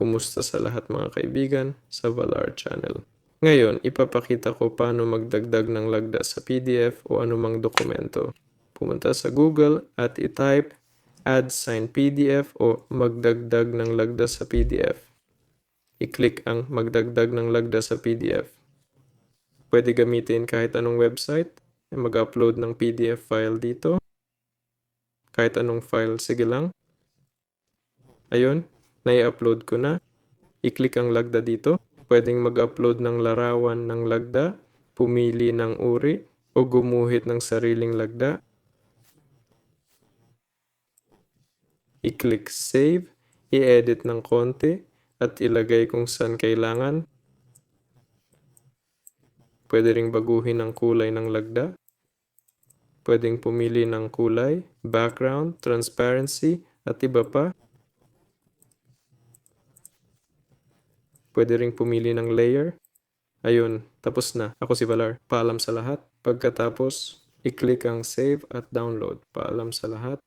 Kumusta sa lahat mga kaibigan sa Valar Channel. Ngayon, ipapakita ko paano magdagdag ng lagda sa PDF o anumang dokumento. Pumunta sa Google at itype add sign PDF o magdagdag ng lagda sa PDF. I-click ang magdagdag ng lagda sa PDF. Pwede gamitin kahit anong website. Mag-upload ng PDF file dito. Kahit anong file, sige lang. Ayun, nai-upload ko na. I-click ang lagda dito. Pwedeng mag-upload ng larawan ng lagda, pumili ng uri, o gumuhit ng sariling lagda. I-click save, i-edit ng konti, at ilagay kung saan kailangan. Pwede ring baguhin ang kulay ng lagda. Pwedeng pumili ng kulay, background, transparency, at iba pa. Pwede ring pumili ng layer. Ayun, tapos na. Ako si Valar. Paalam sa lahat. Pagkatapos, i-click ang save at download. Paalam sa lahat.